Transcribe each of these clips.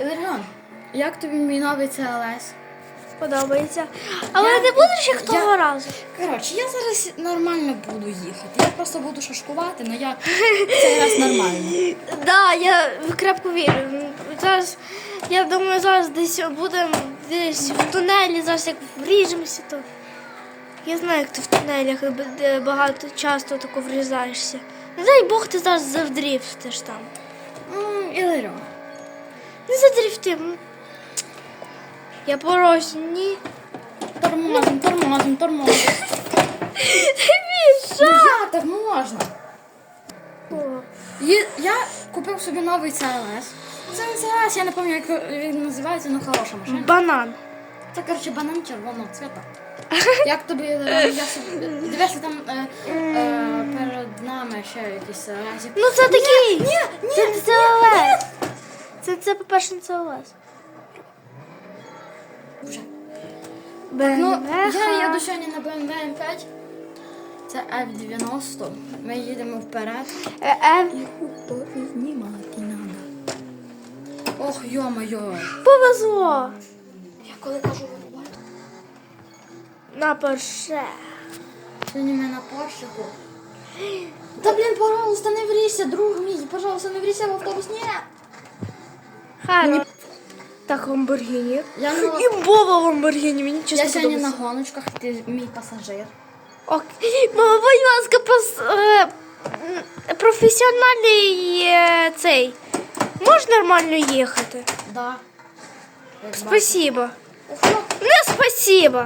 Іларіон, як тобі мій новий CLS? Подобається. Але Я- не будеш як я- того разу. Коротше, я зараз нормально буду їхати. Я просто буду шашкувати, але я цей раз нормально. Да, я крепко вірю. Зараз, я думаю, зараз десь будемо десь в тунелі, зараз як вріжемося, то. Я знаю, як ти в тунелях багато часто тако врізаєшся. Не дай Бог ти зараз завдріфтиш там. М, Іларіон. Не задріфти. м. Я порось, ні. Тормозим, тормозим, тормозим. Ну як так можна? О, Є- Я купив собі новий CLS. Це не CLS, я не пам'ятаю, як він називається, але хороша машина. Банан. Це, коротше, банан червоного цвіта. Як тобі е, я собі дивися там е, е, перед нами ще якийсь разик. Ну це такий. Ні, ні, Це ЦЛС. Це, це по-перше, не ЦЛС. вже. BMW, Ну, я їду сьогодні на BMW M5. Це F90. Ми їдемо вперед. Е, е, Знімати надо. Ох, йо-моє. повезло. Я коли кажу вирубати. На перше. Сьогодні ми на порщику. Та блін, пожалуйста, не врійся, друг мій, пожалуйста, не врійся в автобус. Ні. Харо. Так, Ламборгіні. Я, на... Імбова Ламборгіні, мені чесно я сьогодні на гоночках, ти мій пасажир. Окей. Мама, будь ласка, пос... е, професіональний цей. Можеш нормально їхати? Да. Спасибо. Не спасибо.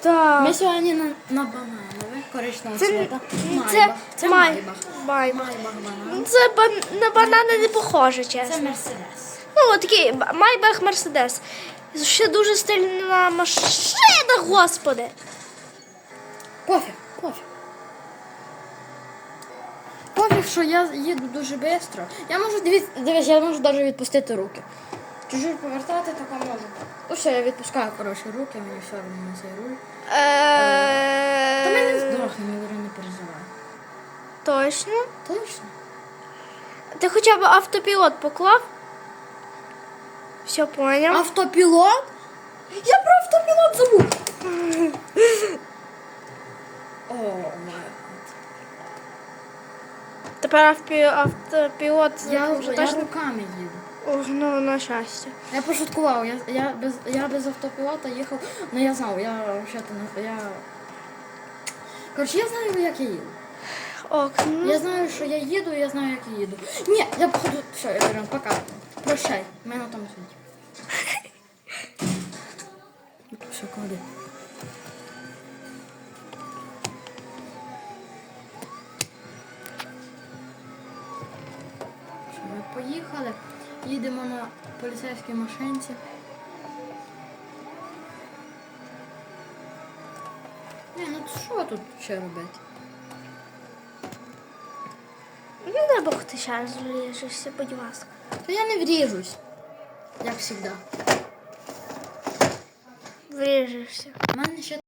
Так. Ми сьогодні на, на бананове коричневого Це, цвіта. це, Майбах. Це май- Майбах. Майбах. Майбах банан. Це бан- на банани не похоже, Це. Мерседес. Ну, такий Майбах Мерседес. Ще дуже стильна машина, господи. Пофіг, пофіг. Пофіг, що я їду дуже швидко. Я можу дивіться, дивись, я можу навіть відпустити руки. Чужу повертати, тако можу. Ну все, я відпускаю коротше руки, мені все одно на цей руль. Та Точно? Ти хоча б автопілот поклав? Все поняв. Автопілот? Я про автопілот забув. О, май. Тепер автопілот Я вже я точно. руками їду. Ох, ну, на щастя. Я пошуткував, я, я, без, я без автопілота їхав, ну я знав, я взагалі не я. Коротше, я знаю, як я їду. Ок, ну, Я знаю, що я їду, я знаю, як я їду. Ні, я походу. Все, я говорю, пока. Прощай, на тому світі. Все, клади. Що, Ми поїхали, їдемо на поліцейській машинці. Ні, ну що тут ще робити? Не дай Бог ти зараз раз вріжешся, будь ласка. Та я не вріжусь, як завжди. Вріжешся. У мене ще